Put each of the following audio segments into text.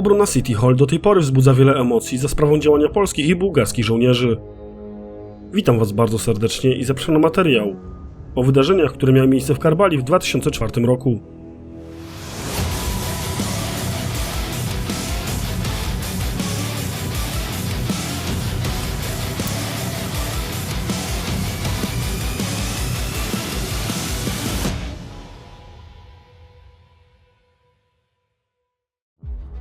Obrona City Hall do tej pory wzbudza wiele emocji za sprawą działania polskich i bułgarskich żołnierzy. Witam Was bardzo serdecznie i zapraszam na materiał o wydarzeniach, które miały miejsce w Karbali w 2004 roku.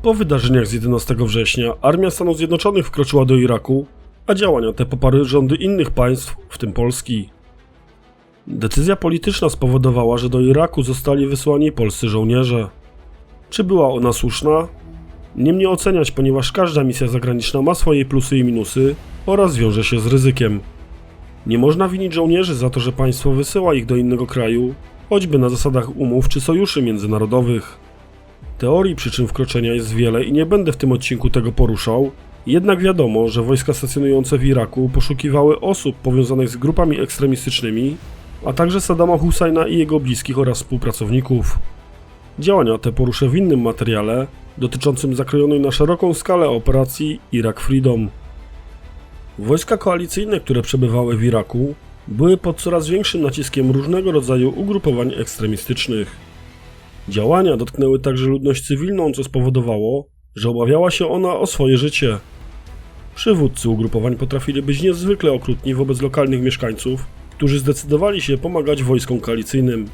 Po wydarzeniach z 11 września armia Stanów Zjednoczonych wkroczyła do Iraku, a działania te poparły rządy innych państw, w tym Polski. Decyzja polityczna spowodowała, że do Iraku zostali wysłani polscy żołnierze. Czy była ona słuszna? Nie mnie oceniać, ponieważ każda misja zagraniczna ma swoje plusy i minusy oraz wiąże się z ryzykiem. Nie można winić żołnierzy za to, że państwo wysyła ich do innego kraju, choćby na zasadach umów czy sojuszy międzynarodowych. Teorii przyczyn wkroczenia jest wiele i nie będę w tym odcinku tego poruszał, jednak wiadomo, że wojska stacjonujące w Iraku poszukiwały osób powiązanych z grupami ekstremistycznymi, a także Saddama Husajna i jego bliskich oraz współpracowników. Działania te poruszę w innym materiale dotyczącym zakrojonej na szeroką skalę operacji Irak Freedom. Wojska koalicyjne, które przebywały w Iraku, były pod coraz większym naciskiem różnego rodzaju ugrupowań ekstremistycznych. Działania dotknęły także ludność cywilną, co spowodowało, że obawiała się ona o swoje życie. Przywódcy ugrupowań potrafili być niezwykle okrutni wobec lokalnych mieszkańców, którzy zdecydowali się pomagać wojskom koalicyjnym.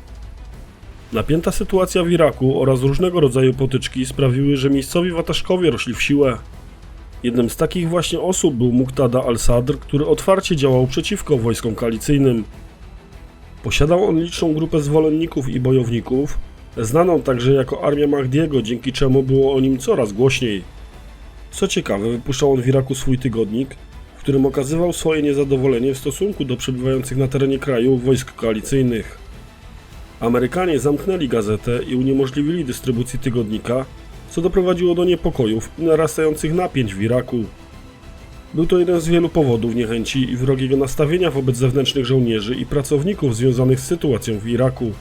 Napięta sytuacja w Iraku oraz różnego rodzaju potyczki sprawiły, że miejscowi wataszkowie rośli w siłę. Jednym z takich właśnie osób był Muqtada al-Sadr, który otwarcie działał przeciwko wojskom koalicyjnym. Posiadał on liczną grupę zwolenników i bojowników, znaną także jako Armia Mahdiego, dzięki czemu było o nim coraz głośniej. Co ciekawe, wypuszczał on w Iraku swój tygodnik, w którym okazywał swoje niezadowolenie w stosunku do przebywających na terenie kraju wojsk koalicyjnych. Amerykanie zamknęli gazetę i uniemożliwili dystrybucji tygodnika, co doprowadziło do niepokojów i narastających napięć w Iraku. Był to jeden z wielu powodów niechęci i wrogiego nastawienia wobec zewnętrznych żołnierzy i pracowników związanych z sytuacją w Iraku.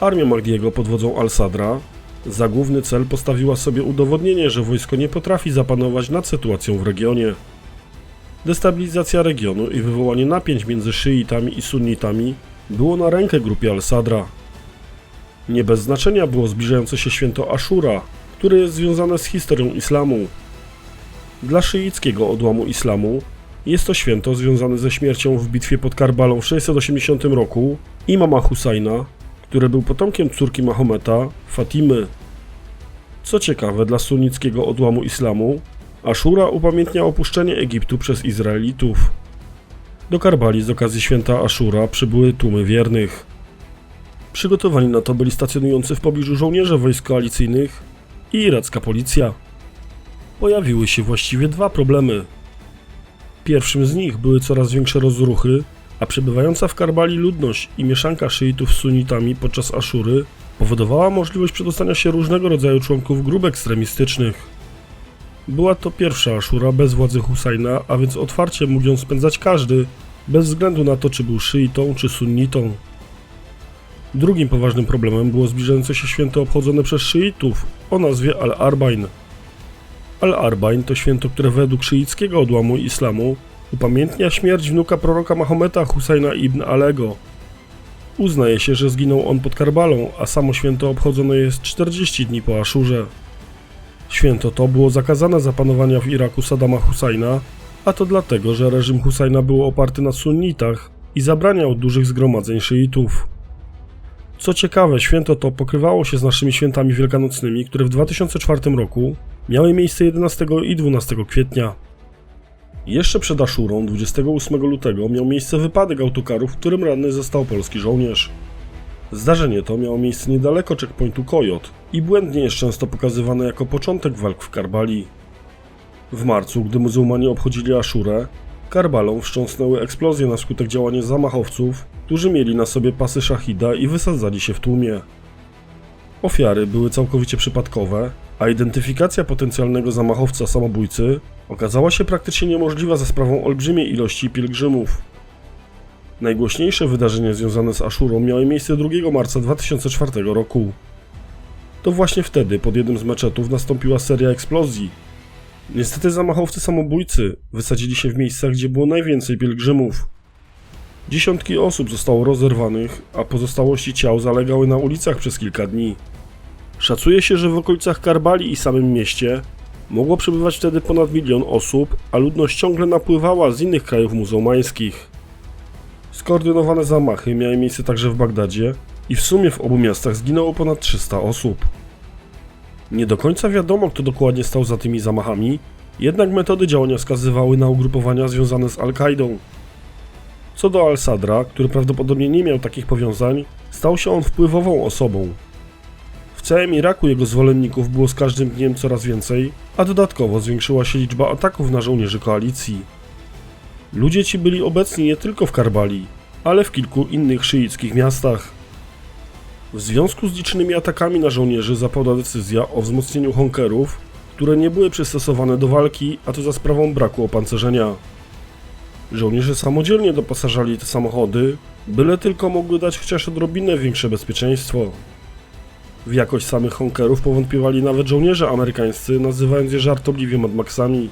Armia Mahdiego pod wodzą Al-Sadra za główny cel postawiła sobie udowodnienie, że wojsko nie potrafi zapanować nad sytuacją w regionie. Destabilizacja regionu i wywołanie napięć między szyitami i sunnitami było na rękę grupie Al-Sadra. Nie bez znaczenia było zbliżające się święto Ashura, które jest związane z historią islamu. Dla szyickiego odłamu islamu jest to święto związane ze śmiercią w bitwie pod Karbalą w 680 roku imama Husajna, który był potomkiem córki Mahometa, Fatimy. Co ciekawe, dla sunnickiego odłamu islamu, Ashura upamiętnia opuszczenie Egiptu przez Izraelitów. Do Karbali z okazji święta Ashura przybyły tłumy wiernych. Przygotowani na to byli stacjonujący w pobliżu żołnierze wojsk koalicyjnych i iracka policja. Pojawiły się właściwie dwa problemy. Pierwszym z nich były coraz większe rozruchy a przebywająca w Karbali ludność i mieszanka szyitów z sunitami podczas Aszury powodowała możliwość przedostania się różnego rodzaju członków grup ekstremistycznych. Była to pierwsza Ashura bez władzy Husajna, a więc otwarcie mógł ją spędzać każdy, bez względu na to, czy był szyitą czy sunnitą. Drugim poważnym problemem było zbliżające się święto obchodzone przez szyitów o nazwie Al-Arbain. Al-Arbain to święto, które według szyickiego odłamu islamu upamiętnia śmierć wnuka proroka Mahometa Husajna ibn Alego. Uznaje się, że zginął on pod Karbalą, a samo święto obchodzone jest 40 dni po Aszurze. Święto to było zakazane za panowania w Iraku Saddama Husajna, a to dlatego, że reżim Husajna był oparty na sunnitach i zabraniał dużych zgromadzeń szyitów. Co ciekawe, święto to pokrywało się z naszymi świętami wielkanocnymi, które w 2004 roku miały miejsce 11 i 12 kwietnia. Jeszcze przed Aszurą 28 lutego miał miejsce wypadek autokaru, w którym ranny został polski żołnierz. Zdarzenie to miało miejsce niedaleko checkpointu Kojot i błędnie jest często pokazywane jako początek walk w Karbali. W marcu, gdy muzułmanie obchodzili Aszurę, Karbalą wstrząsnęły eksplozje na skutek działania zamachowców, którzy mieli na sobie pasy szachida i wysadzali się w tłumie. Ofiary były całkowicie przypadkowe, a identyfikacja potencjalnego zamachowca samobójcy okazała się praktycznie niemożliwa za sprawą olbrzymiej ilości pielgrzymów. Najgłośniejsze wydarzenia związane z Aszurą miały miejsce 2 marca 2004 roku. To właśnie wtedy pod jednym z meczetów nastąpiła seria eksplozji. Niestety zamachowcy samobójcy wysadzili się w miejscach, gdzie było najwięcej pielgrzymów. Dziesiątki osób zostało rozerwanych, a pozostałości ciał zalegały na ulicach przez kilka dni. Szacuje się, że w okolicach Karbali i samym mieście mogło przebywać wtedy ponad milion osób, a ludność ciągle napływała z innych krajów muzułmańskich. Skoordynowane zamachy miały miejsce także w Bagdadzie i w sumie w obu miastach zginęło ponad 300 osób. Nie do końca wiadomo, kto dokładnie stał za tymi zamachami, jednak metody działania wskazywały na ugrupowania związane z Al-Kaidą. Co do Al-Sadra, który prawdopodobnie nie miał takich powiązań, stał się on wpływową osobą. Całym Iraku jego zwolenników było z każdym dniem coraz więcej, a dodatkowo zwiększyła się liczba ataków na żołnierzy koalicji. Ludzie ci byli obecni nie tylko w Karbali, ale w kilku innych szyickich miastach. W związku z licznymi atakami na żołnierzy zapadła decyzja o wzmocnieniu honkerów, które nie były przystosowane do walki, a to za sprawą braku opancerzenia. Żołnierze samodzielnie doposażali te samochody, byle tylko mogły dać chociaż odrobinę większe bezpieczeństwo. W jakość samych honkerów powątpiewali nawet żołnierze amerykańscy, nazywając je żartobliwie Mad Maxami.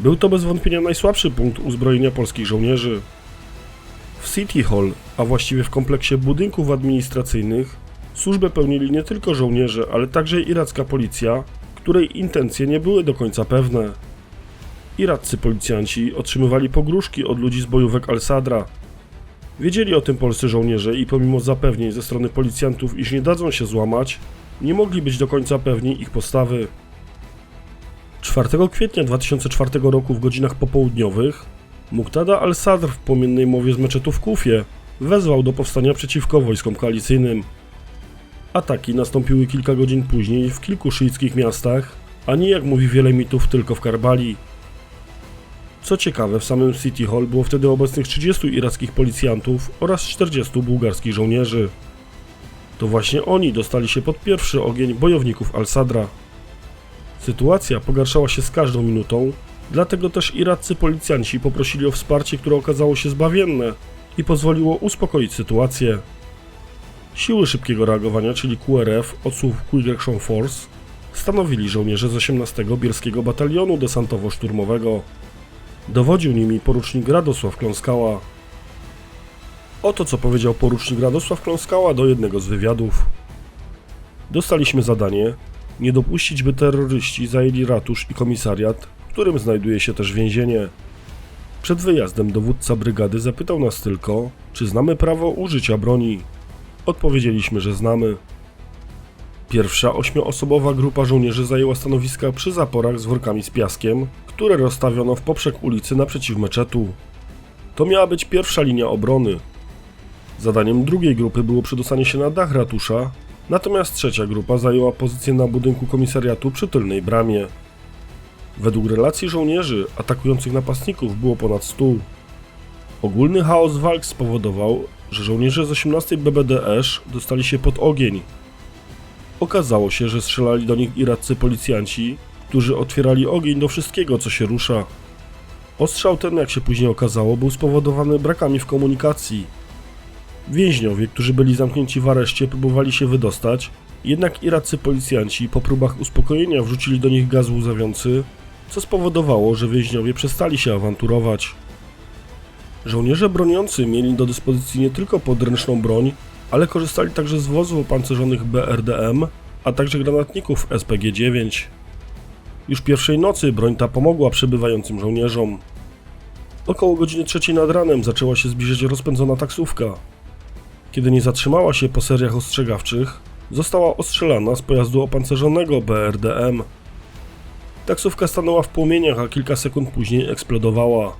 Był to bez wątpienia najsłabszy punkt uzbrojenia polskich żołnierzy. W City Hall, a właściwie w kompleksie budynków administracyjnych, służbę pełnili nie tylko żołnierze, ale także iracka policja, której intencje nie były do końca pewne. Iraccy policjanci otrzymywali pogróżki od ludzi z bojówek Al-Sadra. Wiedzieli o tym polscy żołnierze i pomimo zapewnień ze strony policjantów, iż nie dadzą się złamać, nie mogli być do końca pewni ich postawy. 4 kwietnia 2004 roku w godzinach popołudniowych Muqtada al-Sadr w płomiennej mowie z meczetu w Kufie wezwał do powstania przeciwko wojskom koalicyjnym. Ataki nastąpiły kilka godzin później w kilku szyickich miastach, a nie jak mówi wiele mitów tylko w Karbali. Co ciekawe, w samym City Hall było wtedy obecnych 30 irackich policjantów oraz 40 bułgarskich żołnierzy. To właśnie oni dostali się pod pierwszy ogień bojowników Al-Sadra. Sytuacja pogarszała się z każdą minutą, dlatego też iraccy policjanci poprosili o wsparcie, które okazało się zbawienne i pozwoliło uspokoić sytuację. Siły szybkiego reagowania, czyli QRF, od słów Quick Action Force, stanowili żołnierze z 18 Bielskiego Batalionu Desantowo-Szturmowego. Dowodził nimi porucznik Radosław Kląskała. Oto co powiedział porucznik Radosław Kląskała do jednego z wywiadów. Dostaliśmy zadanie nie dopuścić, by terroryści zajęli ratusz i komisariat, w którym znajduje się też więzienie. Przed wyjazdem dowódca brygady zapytał nas tylko, czy znamy prawo użycia broni. Odpowiedzieliśmy, że znamy. Pierwsza ośmioosobowa grupa żołnierzy zajęła stanowiska przy zaporach z workami z piaskiem, które rozstawiono w poprzek ulicy naprzeciw meczetu. To miała być pierwsza linia obrony. Zadaniem drugiej grupy było przedostanie się na dach ratusza, natomiast trzecia grupa zajęła pozycję na budynku komisariatu przy tylnej bramie. Według relacji żołnierzy atakujących napastników było ponad 100. Ogólny chaos walk spowodował, że żołnierze z 18 BBDS dostali się pod ogień. Okazało się, że strzelali do nich iraccy policjanci, którzy otwierali ogień do wszystkiego, co się rusza. Ostrzał ten, jak się później okazało, był spowodowany brakami w komunikacji. Więźniowie, którzy byli zamknięci w areszcie, próbowali się wydostać, jednak iraccy policjanci po próbach uspokojenia wrzucili do nich gaz łzawiący, co spowodowało, że więźniowie przestali się awanturować. Żołnierze broniący mieli do dyspozycji nie tylko podręczną broń, ale korzystali także z wozów opancerzonych BRDM, a także granatników SPG-9. Już pierwszej nocy broń ta pomogła przebywającym żołnierzom. Około godziny trzeciej nad ranem zaczęła się zbliżać rozpędzona taksówka. Kiedy nie zatrzymała się po seriach ostrzegawczych, została ostrzelana z pojazdu opancerzonego BRDM. Taksówka stanęła w płomieniach, a kilka sekund później eksplodowała.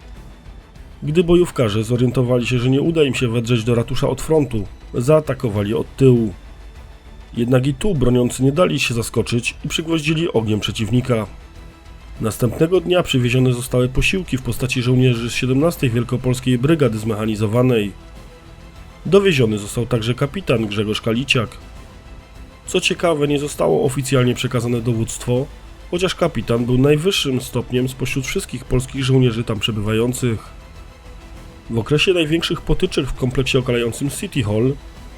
Gdy bojówkarze zorientowali się, że nie uda im się wedrzeć do ratusza od frontu, zaatakowali od tyłu. Jednak i tu broniący nie dali się zaskoczyć i przygwoździli ogniem przeciwnika. Następnego dnia przywiezione zostały posiłki w postaci żołnierzy z 17 Wielkopolskiej Brygady Zmechanizowanej. Dowieziony został także kapitan Grzegorz Kaliciak. Co ciekawe, nie zostało oficjalnie przekazane dowództwo, chociaż kapitan był najwyższym stopniem spośród wszystkich polskich żołnierzy tam przebywających. W okresie największych potyczek w kompleksie okalającym City Hall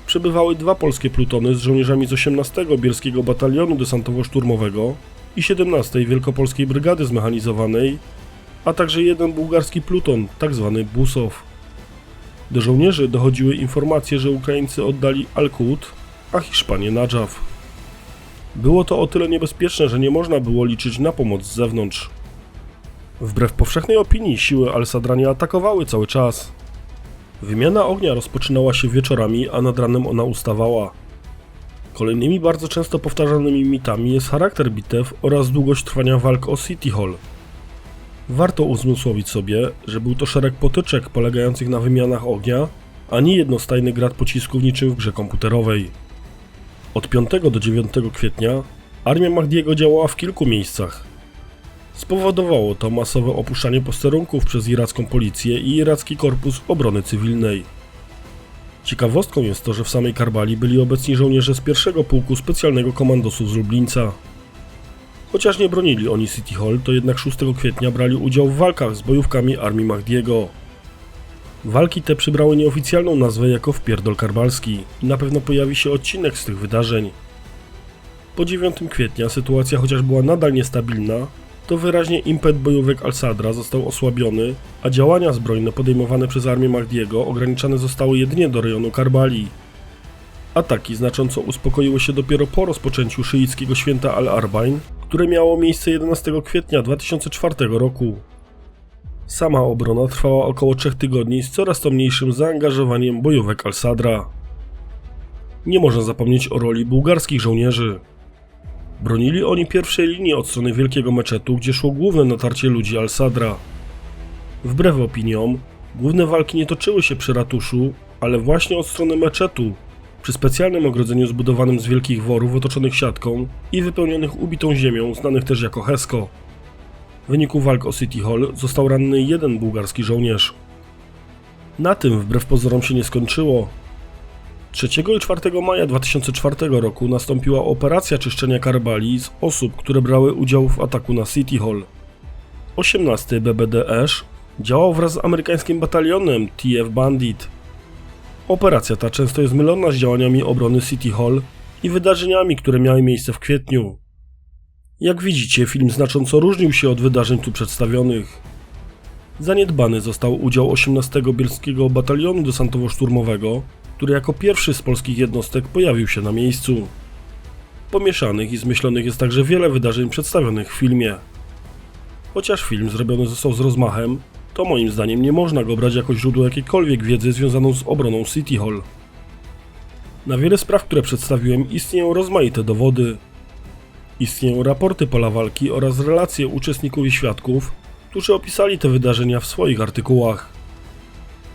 przebywały dwa polskie plutony z żołnierzami z 18 Bielskiego Batalionu Desantowo-Szturmowego i 17 Wielkopolskiej Brygady Zmechanizowanej, a także jeden bułgarski pluton, tzw. Busow. Do żołnierzy dochodziły informacje, że Ukraińcy oddali Al-Qud, a Hiszpanie Nadżaw. Było to o tyle niebezpieczne, że nie można było liczyć na pomoc z zewnątrz. Wbrew powszechnej opinii siły Al-Sadra nie atakowały cały czas. Wymiana ognia rozpoczynała się wieczorami, a nad ranem ona ustawała. Kolejnymi bardzo często powtarzanymi mitami jest charakter bitew oraz długość trwania walk o City Hall. Warto uzmysłowić sobie, że był to szereg potyczek polegających na wymianach ognia, a nie jednostajny grad pocisków niczym w grze komputerowej. Od 5 do 9 kwietnia armia Mahdiego działała w kilku miejscach. Spowodowało to masowe opuszczanie posterunków przez iracką policję i iracki korpus obrony cywilnej. Ciekawostką jest to, że w samej Karbali byli obecni żołnierze z pierwszego pułku specjalnego komandosów z Lublińca. Chociaż nie bronili oni City Hall, to jednak 6 kwietnia brali udział w walkach z bojówkami armii Mahdiego. Walki te przybrały nieoficjalną nazwę jako Wpierdol Karbalski i na pewno pojawi się odcinek z tych wydarzeń. Po 9 kwietnia sytuacja chociaż była nadal niestabilna, to wyraźnie impet bojówek Al-Sadra został osłabiony, a działania zbrojne podejmowane przez armię Mahdiego ograniczane zostały jedynie do rejonu Karbali. Ataki znacząco uspokoiły się dopiero po rozpoczęciu szyickiego święta Al-Arbain, które miało miejsce 11 kwietnia 2004 roku. Sama obrona trwała około 3 tygodni z coraz to mniejszym zaangażowaniem bojówek Al-Sadra. Nie można zapomnieć o roli bułgarskich żołnierzy. Bronili oni pierwszej linii od strony wielkiego meczetu, gdzie szło główne natarcie ludzi Al-Sadra. Wbrew opiniom, główne walki nie toczyły się przy ratuszu, ale właśnie od strony meczetu, przy specjalnym ogrodzeniu zbudowanym z wielkich worów otoczonych siatką i wypełnionych ubitą ziemią, znanych też jako Hesko. W wyniku walk o City Hall został ranny jeden bułgarski żołnierz. Na tym wbrew pozorom się nie skończyło. 3 i 4 maja 2004 roku nastąpiła operacja czyszczenia Karbali z osób, które brały udział w ataku na City Hall. 18 BBD Ash działał wraz z amerykańskim batalionem TF Bandit. Operacja ta często jest mylona z działaniami obrony City Hall i wydarzeniami, które miały miejsce w kwietniu. Jak widzicie, film znacząco różnił się od wydarzeń tu przedstawionych. Zaniedbany został udział 18 Bielskiego Batalionu Desantowo-Szturmowego, który jako pierwszy z polskich jednostek pojawił się na miejscu. Pomieszanych i zmyślonych jest także wiele wydarzeń przedstawionych w filmie. Chociaż film zrobiony został z rozmachem, to moim zdaniem nie można go brać jako źródło jakiejkolwiek wiedzy związaną z obroną City Hall. Na wiele spraw, które przedstawiłem, istnieją rozmaite dowody. Istnieją raporty pola walki oraz relacje uczestników i świadków, którzy opisali te wydarzenia w swoich artykułach.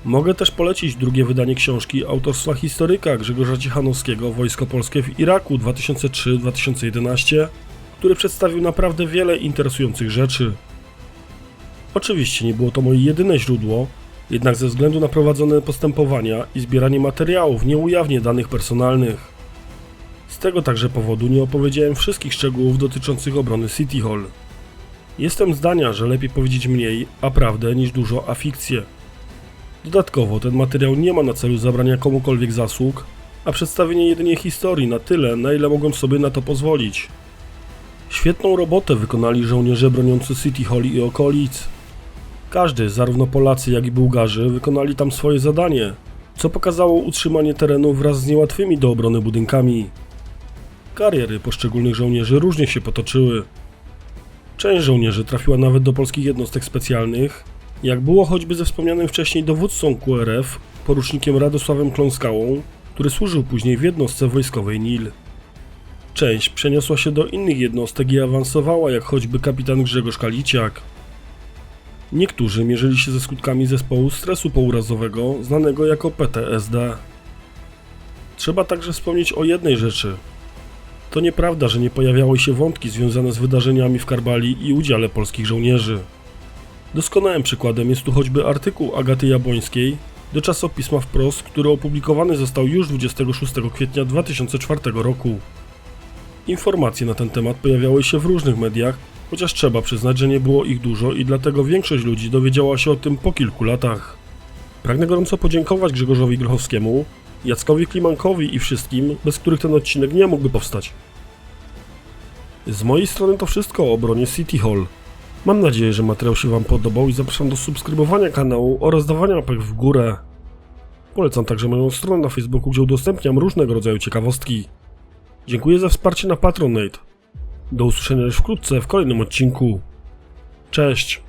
Mogę też polecić drugie wydanie książki autorstwa historyka Grzegorza Cichanowskiego Wojsko Polskie w Iraku 2003-2011, który przedstawił naprawdę wiele interesujących rzeczy. Oczywiście nie było to moje jedyne źródło, jednak ze względu na prowadzone postępowania i zbieranie materiałów nie ujawnię danych personalnych. Z tego także powodu nie opowiedziałem wszystkich szczegółów dotyczących obrony City Hall. Jestem zdania, że lepiej powiedzieć mniej, a prawdę, niż dużo, a fikcję. Dodatkowo ten materiał nie ma na celu zabrania komukolwiek zasług, a przedstawienie jedynie historii na tyle, na ile mogłem sobie na to pozwolić. Świetną robotę wykonali żołnierze broniący City Hall i okolic. Każdy, zarówno Polacy jak i Bułgarzy, wykonali tam swoje zadanie, co pokazało utrzymanie terenu wraz z niełatwymi do obrony budynkami. Kariery poszczególnych żołnierzy różnie się potoczyły. Część żołnierzy trafiła nawet do polskich jednostek specjalnych, jak było choćby ze wspomnianym wcześniej dowódcą QRF, porucznikiem Radosławem Kląskałą, który służył później w jednostce wojskowej NIL. Część przeniosła się do innych jednostek i awansowała, jak choćby kapitan Grzegorz Kaliciak. Niektórzy mierzyli się ze skutkami zespołu stresu pourazowego, znanego jako PTSD. Trzeba także wspomnieć o jednej rzeczy. To nieprawda, że nie pojawiały się wątki związane z wydarzeniami w Karbali i udziale polskich żołnierzy. Doskonałym przykładem jest tu choćby artykuł Agaty Jabłońskiej do czasopisma Wprost, który opublikowany został już 26 kwietnia 2004 roku. Informacje na ten temat pojawiały się w różnych mediach, chociaż trzeba przyznać, że nie było ich dużo i dlatego większość ludzi dowiedziała się o tym po kilku latach. Pragnę gorąco podziękować Grzegorzowi Grochowskiemu Jackowi Klimankowi i wszystkim, bez których ten odcinek nie mógłby powstać. Z mojej strony to wszystko o obronie City Hall. Mam nadzieję, że materiał się Wam podobał i zapraszam do subskrybowania kanału oraz dawania łapek w górę. Polecam także moją stronę na Facebooku, gdzie udostępniam różnego rodzaju ciekawostki. Dziękuję za wsparcie na Patronate. Do usłyszenia już wkrótce w kolejnym odcinku. Cześć!